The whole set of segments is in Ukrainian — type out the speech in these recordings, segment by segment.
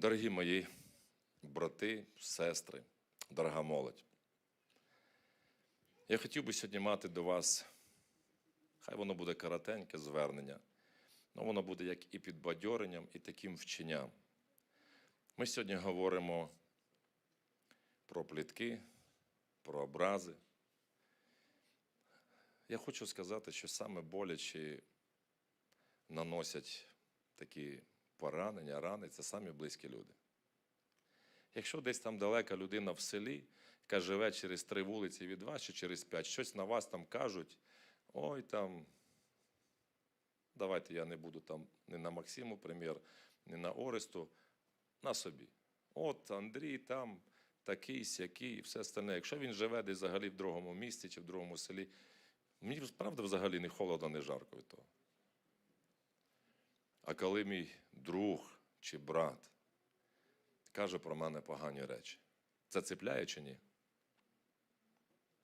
Дорогі мої брати, сестри, дорога молодь. Я хотів би сьогодні мати до вас, хай воно буде коротеньке звернення, але воно буде як і підбадьоренням, і таким вченням. Ми сьогодні говоримо про плітки, про образи. Я хочу сказати, що саме боляче наносять такі поранення, рани це самі близькі люди. Якщо десь там далека людина в селі, яка живе через три вулиці від вас чи через п'ять, щось на вас там кажуть, ой там, давайте я не буду там не на Максиму прем'єр, не на Оресту, на собі. От Андрій там такий, сякий і все остальне. Якщо він живе десь взагалі в другому місті чи в другому селі, мені правда взагалі не холодно, не жарко від того. А коли мій друг чи брат каже про мене погані речі, це цепляє чи ні?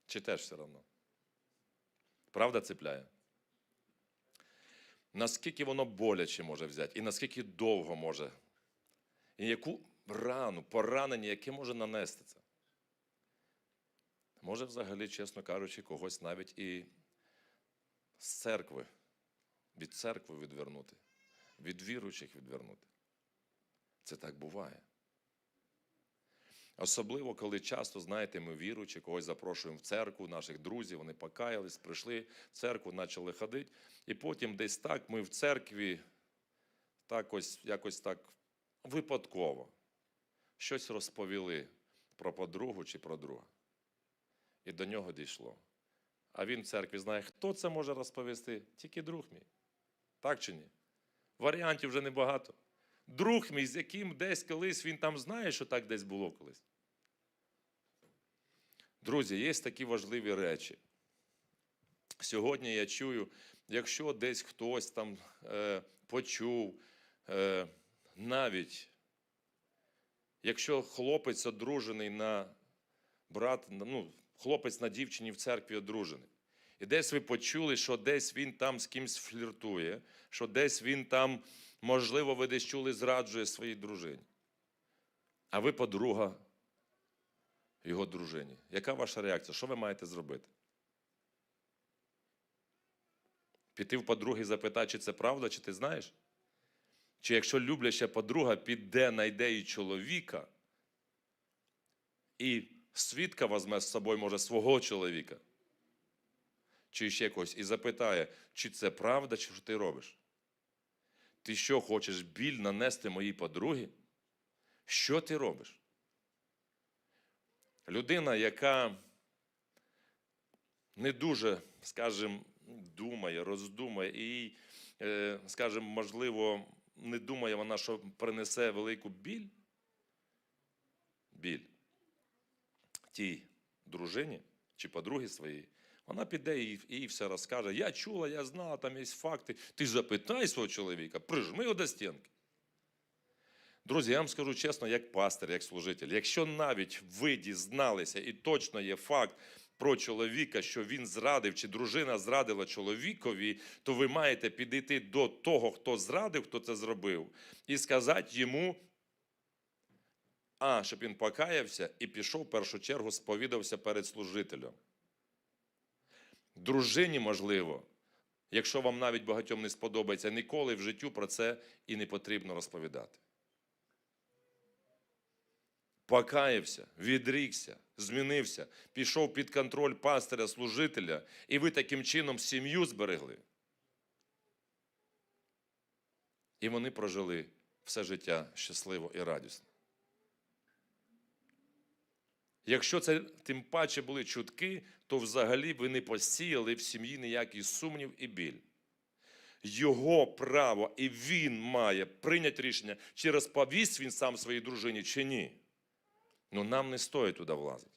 Чи теж все одно? Правда цепляє? Наскільки воно боляче може взяти, і наскільки довго може, і яку рану, поранення, яке може нанести це? Може, взагалі, чесно кажучи, когось навіть і з церкви, від церкви відвернути від віруючих відвернути. Це так буває. Особливо, коли часто, знаєте, ми віруючи, когось запрошуємо в церкву, наших друзів, вони покаялись, прийшли в церкву, почали ходити. І потім десь так ми в церкві так ось, якось так випадково щось розповіли про подругу чи про друга. І до нього дійшло. А він в церкві знає, хто це може розповісти? Тільки друг мій. Так чи ні? Варіантів вже небагато. Друг мій, з яким десь колись він там знає, що так десь було колись. Друзі, є такі важливі речі. Сьогодні я чую, якщо десь хтось там е, почув, е, навіть якщо хлопець одружений на брат, ну, хлопець на дівчині в церкві одружений. І десь ви почули, що десь він там з кимсь фліртує, що десь він там, можливо, ви десь чули, зраджує своїй дружині. А ви подруга його дружині. Яка ваша реакція? Що ви маєте зробити? Піти в подруги і запитати, чи це правда, чи ти знаєш? Чи якщо любляща подруга піде, найде їй чоловіка, і свідка візьме з собою, може, свого чоловіка чи ще когось, і запитає, чи це правда, чи що ти робиш? Ти що хочеш біль нанести моїй подругі? Що ти робиш? Людина, яка не дуже, скажімо, думає, роздумає, і, їй, е, скажімо, можливо, не думає вона, що принесе велику біль, біль тій дружині чи подругі своїй, вона піде і їй все розкаже. Я чула, я знала, там є факти. Ти запитай свого чоловіка, прижми його до стінки. Друзі, я вам скажу чесно, як пастир, як служитель, якщо навіть ви дізналися і точно є факт про чоловіка, що він зрадив, чи дружина зрадила чоловікові, то ви маєте підійти до того, хто зрадив, хто це зробив, і сказати йому, а, щоб він покаявся і пішов в першу чергу, сповідався перед служителем. Дружині, можливо, якщо вам навіть багатьом не сподобається, ніколи в життю про це і не потрібно розповідати. Покаявся, відрікся, змінився, пішов під контроль пастиря, служителя, і ви таким чином сім'ю зберегли. І вони прожили все життя щасливо і радісно. Якщо це тим паче були чутки, то взагалі ви не посіяли в сім'ї ніякий сумнів і біль. Його право, і він має прийняти рішення, чи розповість він сам своїй дружині, чи ні. Ну нам не стоїть туди влазити.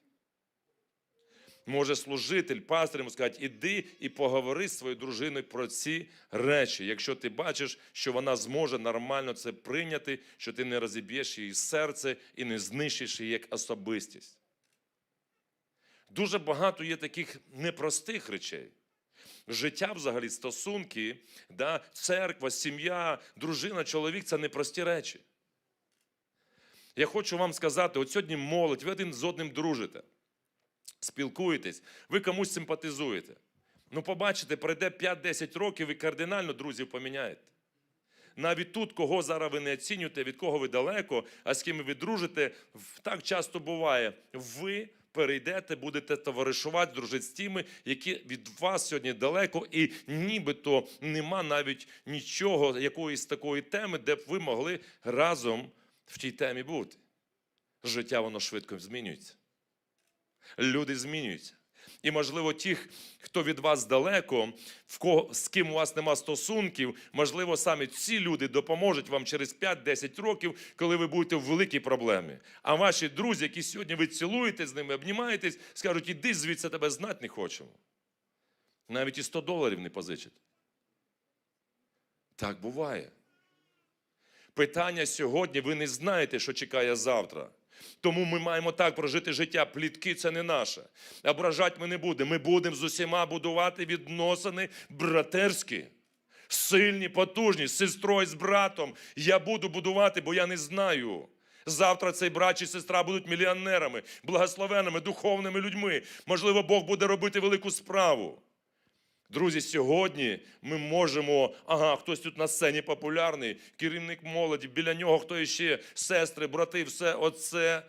Може служитель, пастор йому сказати, іди і поговори з своєю дружиною про ці речі, якщо ти бачиш, що вона зможе нормально це прийняти, що ти не розіб'єш її серце і не знищиш її як особистість. Дуже багато є таких непростих речей. Життя, взагалі, стосунки, да, церква, сім'я, дружина, чоловік це непрості речі. Я хочу вам сказати: от сьогодні молодь, ви один з одним дружите, спілкуєтесь, ви комусь симпатизуєте. Ну, побачите, пройде 5-10 років і кардинально друзів поміняєте. Навіть тут, кого зараз ви не оцінюєте, від кого ви далеко, а з ким ви дружите, так часто буває. Ви перейдете, будете товаришувати, дружити з тими, які від вас сьогодні далеко, і нібито нема навіть нічого, якоїсь такої теми, де б ви могли разом в тій темі бути. Життя воно швидко змінюється. Люди змінюються. І, можливо, ті, хто від вас далеко, в кого, з ким у вас нема стосунків, можливо, саме ці люди допоможуть вам через 5-10 років, коли ви будете в великій проблемі. А ваші друзі, які сьогодні ви цілуєте з ними, обнімаєтесь, скажуть, іди звідси тебе знати не хочемо. Навіть і 100 доларів не позичать. Так буває. Питання сьогодні, ви не знаєте, що чекає завтра. Тому ми маємо так прожити життя. Плітки це не наше. Ображати ми не будемо. Ми будемо з усіма будувати відносини братерські, сильні, потужні, з сестрою, з братом. Я буду будувати, бо я не знаю. Завтра цей брат чи сестра будуть мільйонерами, благословенними, духовними людьми. Можливо, Бог буде робити велику справу. Друзі, сьогодні ми можемо, ага, хтось тут на сцені популярний, керівник молоді, біля нього хто іще, сестри, брати, все оце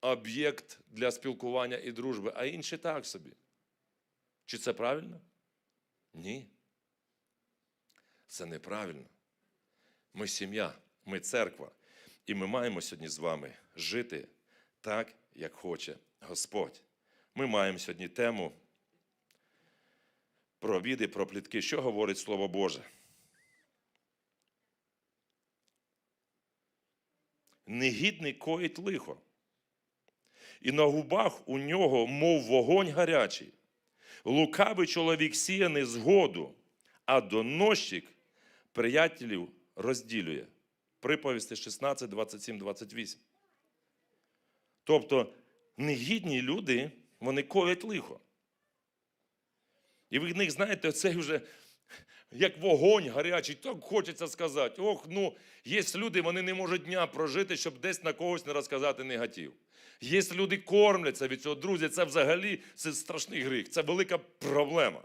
об'єкт для спілкування і дружби, а інші так собі. Чи це правильно? Ні. Це неправильно. Ми сім'я, ми церква, і ми маємо сьогодні з вами жити так, як хоче Господь. Ми маємо сьогодні тему про обіди, про плітки. Що говорить Слово Боже? Негідний коїть лихо, і на губах у нього, мов вогонь гарячий. Лукавий чоловік сіє незгоду, а доносчик приятелів розділює. Приповісти 16, 27, 28. Тобто негідні люди, вони коять лихо. І ви них, знаєте, оцей вже як вогонь гарячий, так хочеться сказати. Ох, ну, є люди, вони не можуть дня прожити, щоб десь на когось не розказати негатив. Є люди кормляться від цього, друзі, це взагалі це страшний гріх, це велика проблема.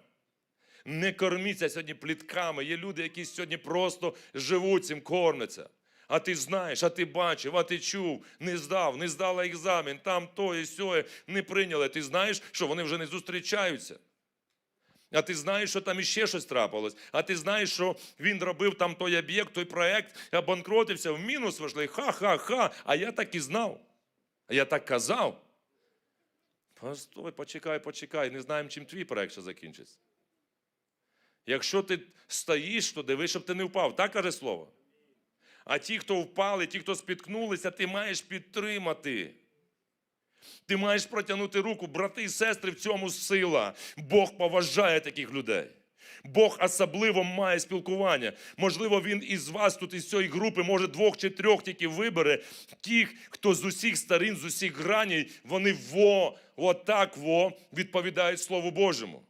Не корміться сьогодні плітками. Є люди, які сьогодні просто живуть цим, кормляться. А ти знаєш, а ти бачив, а ти чув, не здав, не здала екзамен, там то і сьоє, не прийняли. Ти знаєш, що вони вже не зустрічаються. А ти знаєш, що там іще щось трапилось. А ти знаєш, що він робив там той об'єкт, той проект, обанкротився, в мінус вийшли. Ха-ха-ха. А я так і знав. А я так казав. Постой, почекай, почекай, не знаємо, чим твій проект ще закінчиться. Якщо ти стоїш, то дивись, щоб ти не впав. Так каже слово. А ті, хто впали, ті, хто спіткнулися, ти маєш підтримати. Ти маєш протягнути руку, брати і сестри, в цьому сила. Бог поважає таких людей. Бог особливо має спілкування. Можливо, він із вас тут, із цієї групи, може, двох чи трьох тільки вибере. Тих, хто з усіх сторін, з усіх граней, вони во, отак во відповідають Слову Божому.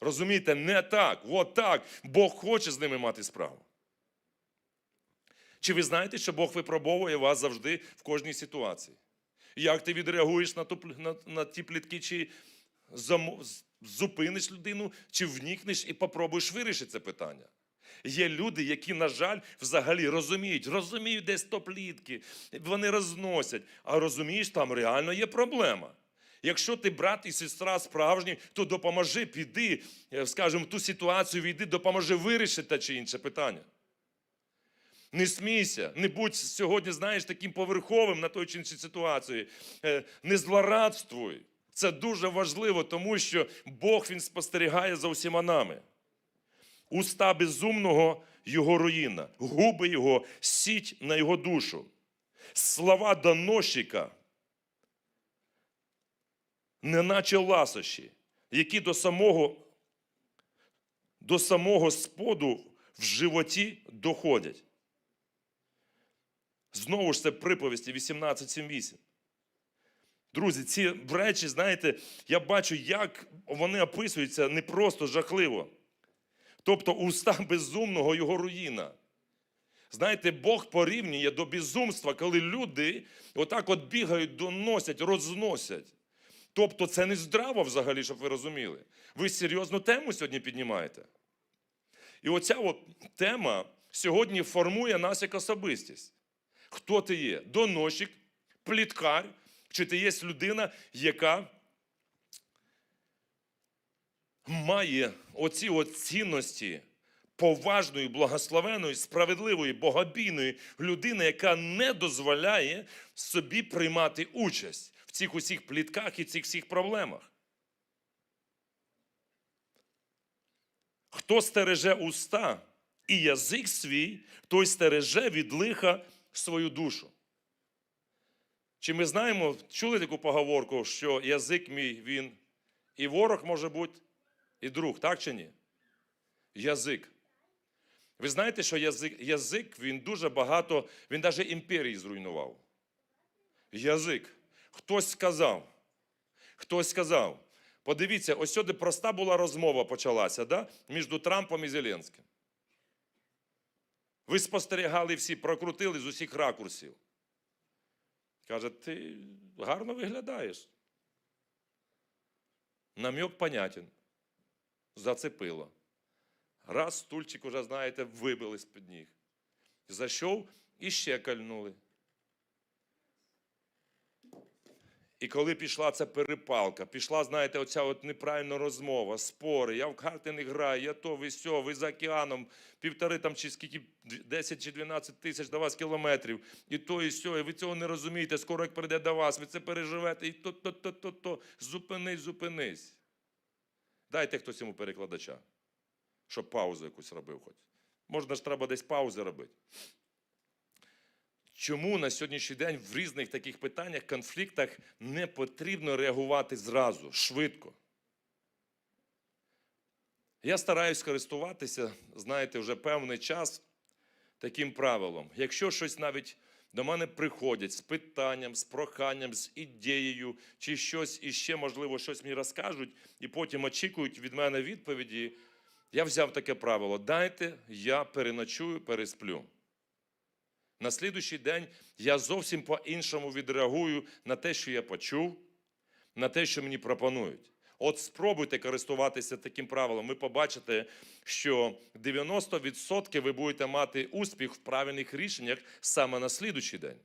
Розумієте, не так, отак. Бог хоче з ними мати справу. Чи ви знаєте, що Бог випробовує вас завжди в кожній ситуації? Як ти відреагуєш на, ту, на, на ті плітки, чи замо- з- зупиниш людину, чи вникнеш і попробуєш вирішити це питання? Є люди, які, на жаль, взагалі розуміють, розуміють десь то плітки, вони розносять, а розумієш, там реально є проблема. Якщо ти брат і сестра справжні, то допоможи, піди, е, скажімо, в ту ситуацію війди, допоможи вирішити те чи інше питання. Не смійся, не будь сьогодні, знаєш, таким поверховим на той чи іншій ситуації. Е, Не злорадствуй. Це дуже важливо, тому що Бог він спостерігає за усіма нами. Уста безумного його руїна, губи його сіть на його душу. Слова доносчика, неначе ласощі, які до самого, до самого споду в животі доходять. Знову ж це приповісті 18.7.8. Друзі, ці речі, знаєте, я бачу, як вони описуються не просто жахливо. Тобто уста безумного його руїна. Знаєте, Бог порівнює до безумства, коли люди отак от бігають, доносять, розносять. Тобто це не здраво взагалі, щоб ви розуміли. Ви серйозну тему сьогодні піднімаєте. І оця от тема сьогодні формує нас як особистість. Хто ти є? Доносчик, пліткар, чи ти є людина, яка має оці цінності поважної, благословеної, справедливої, богобійної людини, яка не дозволяє собі приймати участь в цих усіх плітках і цих всіх проблемах. Хто стереже уста і язик свій, той стереже від лиха свою душу. Чи ми знаємо, чули таку поговорку, що язик мій він і ворог може бути, і друг, так чи ні? Язик. Ви знаєте, що язик, язик він дуже багато, він навіть імперії зруйнував. Язик. Хтось сказав, хтось сказав. Подивіться, ось сюди проста була розмова почалася да? між Трампом і Зеленським. Ви спостерігали всі, прокрутили з усіх ракурсів. Каже, ти гарно виглядаєш. Намьок понятен. Зацепило. Раз стульчик уже, знаєте, вибили з-під ніг. Зайшов і ще кальнули. І коли пішла ця перепалка, пішла, знаєте, оця от неправильна розмова, спори, я в карти не граю, я то, ви сьо, ви за океаном, півтори там чи скільки, 10 чи 12 тисяч до вас кілометрів, і то, і сьо, і ви цього не розумієте, скоро як прийде до вас, ви це переживете, і то, то, то, то, то. Зупинись, зупинись. Дайте хтось йому перекладача, щоб паузу якусь робив хоч. Можна ж треба десь паузи робити. Чому на сьогоднішній день в різних таких питаннях, конфліктах не потрібно реагувати зразу, швидко? Я стараюсь користуватися, знаєте, вже певний час таким правилом. Якщо щось навіть до мене приходять з питанням, з проханням, з ідеєю, чи щось іще, можливо, щось мені розкажуть, і потім очікують від мене відповіді, я взяв таке правило: дайте, я переночую, пересплю. На слідуючий день я зовсім по-іншому відреагую на те, що я почув, на те, що мені пропонують. От спробуйте користуватися таким правилом. Ви побачите, що 90% ви будете мати успіх в правильних рішеннях саме на слідуючий день.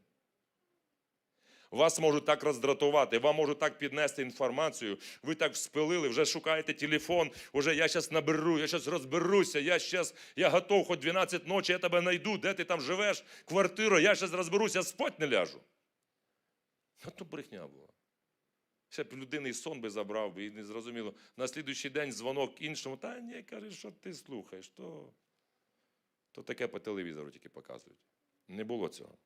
Вас можуть так роздратувати, вам можуть так піднести інформацію. Ви так вспилили, вже шукаєте телефон, вже я зараз наберу, я зараз розберуся, я зараз, я готов, хоч 12 ночі, я тебе знайду, де ти там живеш, квартиру, я зараз розберуся, спать не ляжу. Ну, то брехня була. Ще б людини сон би забрав би, і не зрозуміло. На слідуючий день дзвонок іншому, та ні, каже, що ти слухаєш, то, то таке по телевізору тільки показують. Не було цього.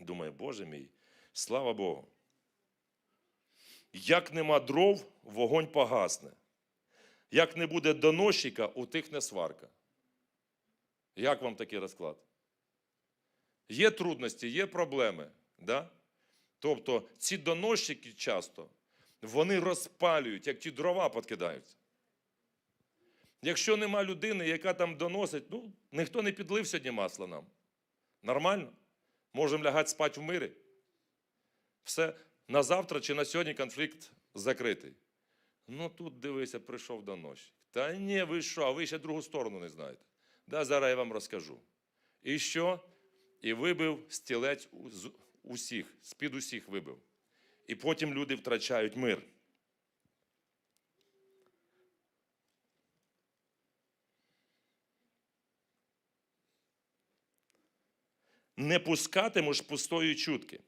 Думаю, Боже мій. Слава Богу. Як нема дров, вогонь погасне. Як не буде доносчика, утихне сварка. Як вам такий розклад? Є трудності, є проблеми. Да? Тобто ці доносчики часто вони розпалюють, як ті дрова підкидаються. Якщо нема людини, яка там доносить, ну, ніхто не підлив сьогодні масла нам. Нормально? Можемо лягати спати в мирі. Все, на завтра чи на сьогодні конфлікт закритий. Ну тут дивися, прийшов доносчик. Та ні, ви що, а ви ще другу сторону не знаєте. Да, зараз я вам розкажу. І що? І вибив стілець з усіх, з-під усіх вибив. І потім люди втрачають мир. Не пускатимеш пустої чутки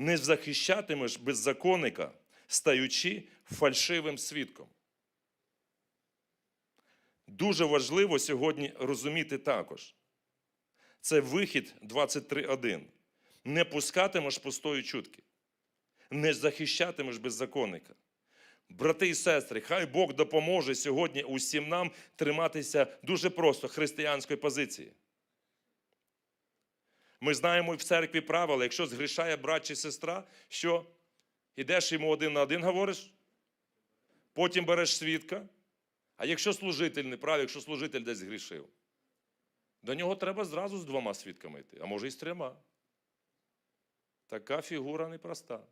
не захищатимеш беззаконника, стаючи фальшивим свідком. Дуже важливо сьогодні розуміти також. Це вихід 23.1. Не пускатимеш пустої чутки, не захищатимеш беззаконника. Брати і сестри, хай Бог допоможе сьогодні усім нам триматися дуже просто християнської позиції. Ми знаємо в церкві правила, якщо згрішає брат чи сестра, що ідеш йому один на один говориш, потім береш свідка. А якщо служитель не прав, якщо служитель десь згрішив, До нього треба зразу з двома свідками йти, а може і з трьома. Така фігура непроста.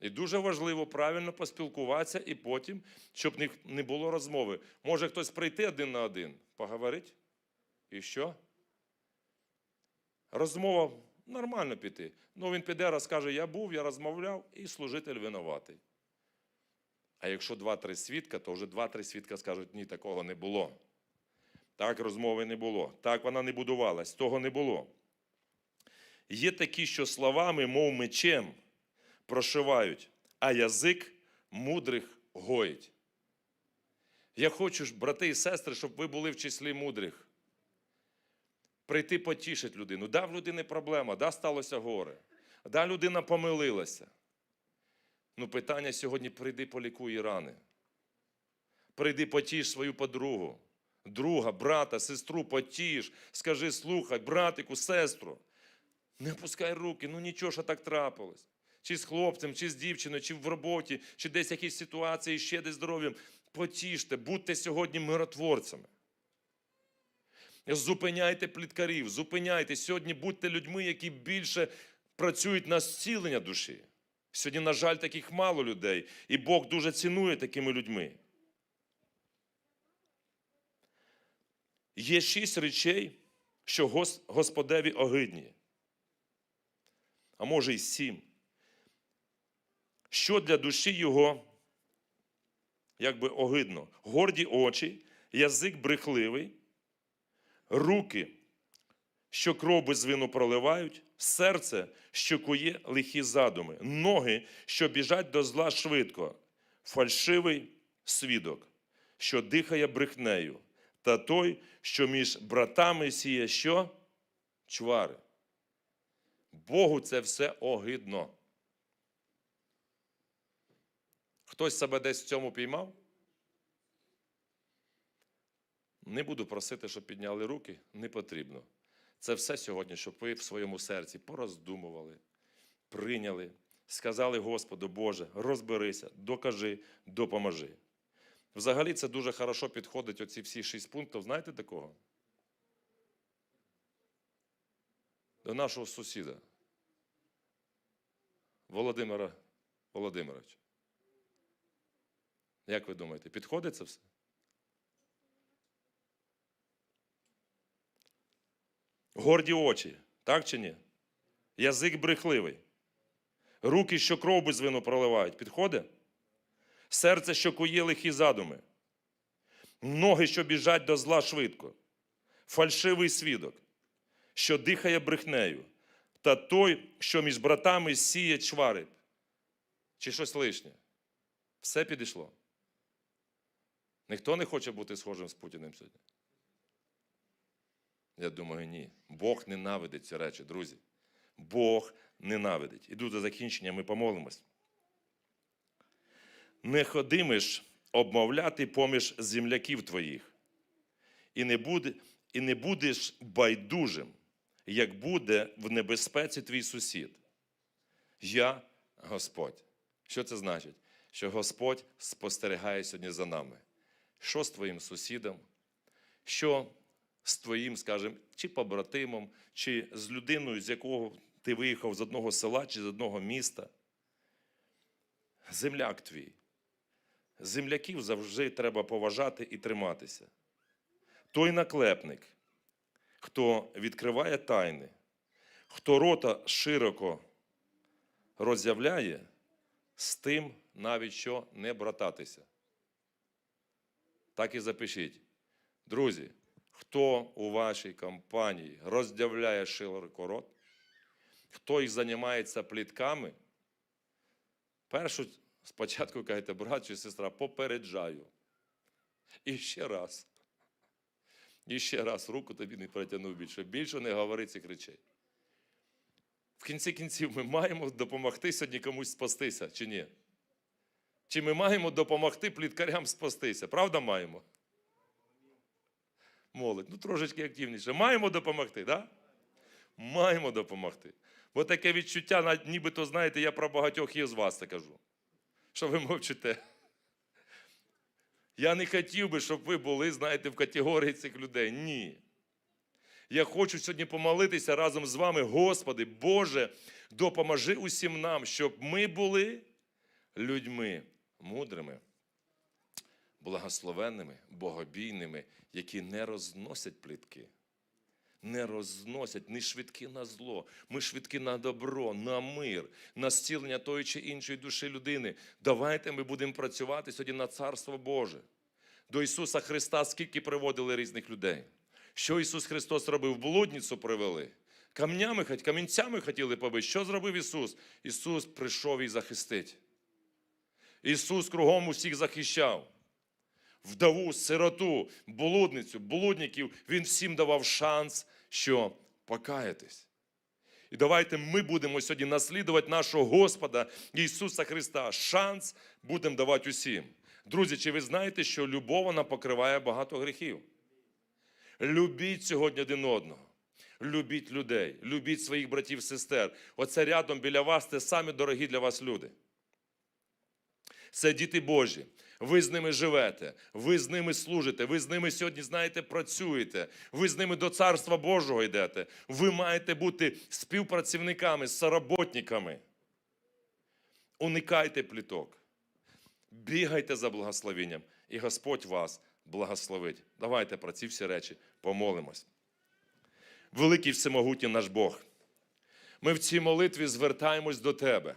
І дуже важливо правильно поспілкуватися і потім, щоб не- було розмови. Може хтось прийти один на один, поговорити? І що? Розмова нормально піти. Ну, він піде, розкаже, я був, я розмовляв, і служитель винуватий. А якщо два-три свідка, то вже два-три свідка скажуть, ні, такого не було. Так розмови не було. Так вона не будувалась, того не було. Є такі, що словами, мов мечем, прошивають, а язик мудрих гоїть. Я хочу, брати і сестри, щоб ви були в числі мудрих. Прийти потішити людину. Да, в людини проблема, да, сталося горе. Да, людина помилилася. Ну, питання сьогодні прийди полікуй рани. Прийди потіш свою подругу, друга, брата, сестру, потіш. Скажи, слухай, братику, сестру. Не опускай руки, ну нічого що так трапилось. Чи з хлопцем, чи з дівчиною, чи в роботі, чи десь якісь ситуації, ще десь здоров'ям. Потіште, будьте сьогодні миротворцями. Зупиняйте пліткарів, зупиняйте. Сьогодні будьте людьми, які більше працюють на зцілення душі. Сьогодні, на жаль, таких мало людей, і Бог дуже цінує такими людьми. Є шість речей, що Господеві огидні. А може й сім. Що для душі його якби огидно? Горді очі, язик брехливий, руки, що кров без вину проливають, серце, що кує лихі задуми, ноги, що біжать до зла швидко, фальшивий свідок, що дихає брехнею, та той, що між братами сіє що? Чвари. Богу це все огидно. Хтось себе десь в цьому піймав? Не буду просити, щоб підняли руки, не потрібно. Це все сьогодні, щоб ви в своєму серці пороздумували, прийняли, сказали Господу, Боже, розберися, докажи, допоможи. Взагалі це дуже хорошо підходить оці всі шість пунктів. Знаєте до кого? До нашого сусіда. Володимира Володимировича. Як ви думаєте, підходить це все? Горді очі, так чи ні? Язик брехливий. Руки, що кров без вину проливають, підходить? Серце, що кує лихі задуми. Ноги, що біжать до зла швидко. Фальшивий свідок, що дихає брехнею. Та той, що між братами сіє чвари. Чи щось лишнє? Все підійшло. Ніхто не хоче бути схожим з Путіним сьогодні. Я думаю, ні. Бог ненавидить ці речі, друзі. Бог ненавидить. Іду до закінчення, ми помолимось. Не ходимеш обмовляти поміж земляків твоїх, і не, буде, і не будеш байдужим, як буде в небезпеці твій сусід. Я Господь. Що це значить? Що Господь спостерігає сьогодні за нами. Що з твоїм сусідом? Що з твоїм, скажімо, чи побратимом, чи з людиною, з якого ти виїхав з одного села чи з одного міста. Земляк твій. Земляків завжди треба поважати і триматися. Той наклепник, хто відкриває тайни, хто рота широко роз'являє, з тим навіть що не брататися. Так і запишіть. Друзі, хто у вашій компанії роздявляє широко рот, хто із займається плітками, першу спочатку кажете, брат чи сестра, попереджаю. І ще раз. І ще раз руку тобі не протягнув більше. Більше не говори цих речей. В кінці кінців ми маємо допомогти сьогодні комусь спастися, чи ні? Чи ми маємо допомогти пліткарям спастися? Правда маємо? Молодь, ну трошечки активніше. Маємо допомогти, так? Да? Маємо допомогти. Бо таке відчуття, нібито, знаєте, я про багатьох із вас це кажу. Що ви мовчите? Я не хотів би, щоб ви були, знаєте, в категорії цих людей. Ні. Я хочу сьогодні помолитися разом з вами, Господи, Боже, допоможи усім нам, щоб ми були людьми мудрими, благословенними, богобійними, які не розносять плітки. Не розносять, не швидкі на зло. Ми швидкі на добро, на мир, на зцілення тої чи іншої душі людини. Давайте ми будемо працювати сьогодні на Царство Боже. До Ісуса Христа скільки приводили різних людей. Що Ісус Христос робив? Блудницю привели. Камнями, камінцями хотіли побити. Що зробив Ісус? Ісус прийшов і захистить. Ісус кругом усіх захищав. Вдову, сироту, блудницю, блудників, Він всім давав шанс, що покаятись. І давайте ми будемо сьогодні наслідувати нашого Господа Ісуса Христа. Шанс будемо давати усім. Друзі, чи ви знаєте, що любов вона покриває багато гріхів? Любіть сьогодні один одного. Любіть людей, любіть своїх братів, сестер. Оце рядом біля вас це самі дорогі для вас люди. Це діти Божі. Ви з ними живете, ви з ними служите, ви з ними сьогодні, знаєте, працюєте, ви з ними до Царства Божого йдете. Ви маєте бути співпрацівниками, соработниками. Уникайте пліток, бігайте за благословенням, і Господь вас благословить. Давайте про ці всі речі помолимось. Великий всемогутній наш Бог. Ми в цій молитві звертаємось до Тебе.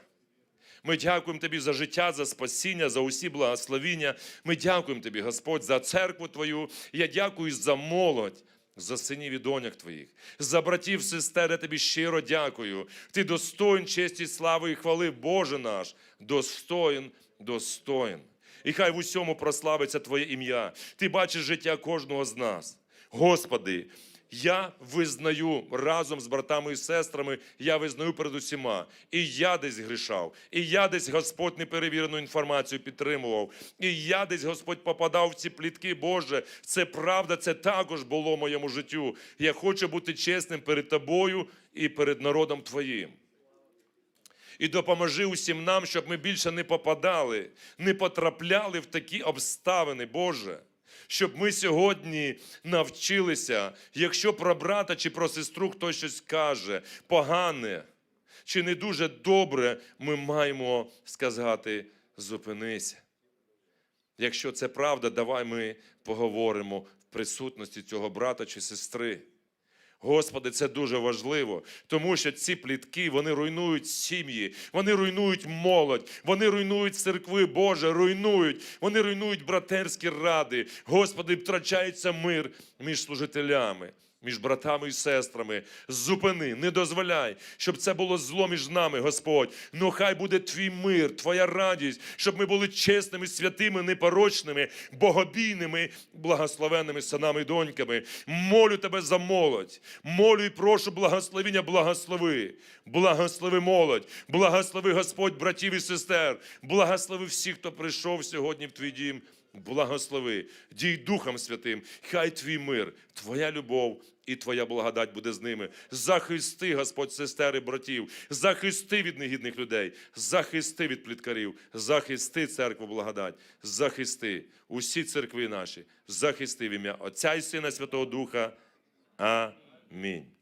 Ми дякуємо Тобі за життя, за спасіння, за усі благословіння. Ми дякуємо Тобі, Господь, за церкву Твою. Я дякую за молодь, за синів і доньок Твоїх, за братів, сестер, я Тобі щиро дякую. Ти достоїн честі, слави і хвали, Боже наш, достоїн, достоїн. І хай в усьому прославиться Твоє ім'я. Ти бачиш життя кожного з нас. Господи, я визнаю разом з братами і сестрами, я визнаю перед усіма. І я десь грішав, і я десь Господь неперевірену інформацію підтримував. І я десь Господь попадав в ці плітки. Боже, це правда, це також було в моєму життю. Я хочу бути чесним перед тобою і перед народом Твоїм. І допоможи усім нам, щоб ми більше не попадали, не потрапляли в такі обставини, Боже. Щоб ми сьогодні навчилися, якщо про брата чи про сестру хтось щось каже, погане чи не дуже добре, ми маємо сказати: зупинися. Якщо це правда, давай ми поговоримо в присутності цього брата чи сестри. Господи, це дуже важливо, тому що ці плітки вони руйнують сім'ї, вони руйнують молодь, вони руйнують церкви Боже, руйнують, вони руйнують братерські ради. Господи, втрачається мир між служителями. Між братами і сестрами, зупини, не дозволяй, щоб це було зло між нами, Господь. Ну хай буде твій мир, твоя радість, щоб ми були чесними, святими, непорочними, богобійними, благословенними синами і доньками. Молю тебе за молодь. Молю і прошу благословіння, благослови. Благослови молодь, благослови Господь, братів і сестер, благослови всіх, хто прийшов сьогодні в твій дім. Благослови, дій Духом Святим, хай твій мир, твоя любов і твоя благодать буде з ними. Захисти, Господь, сестер і братів, захисти від негідних людей, захисти від пліткарів, захисти церкву благодать, захисти усі церкви наші, захисти в ім'я Отця і Сина Святого Духа. Амінь.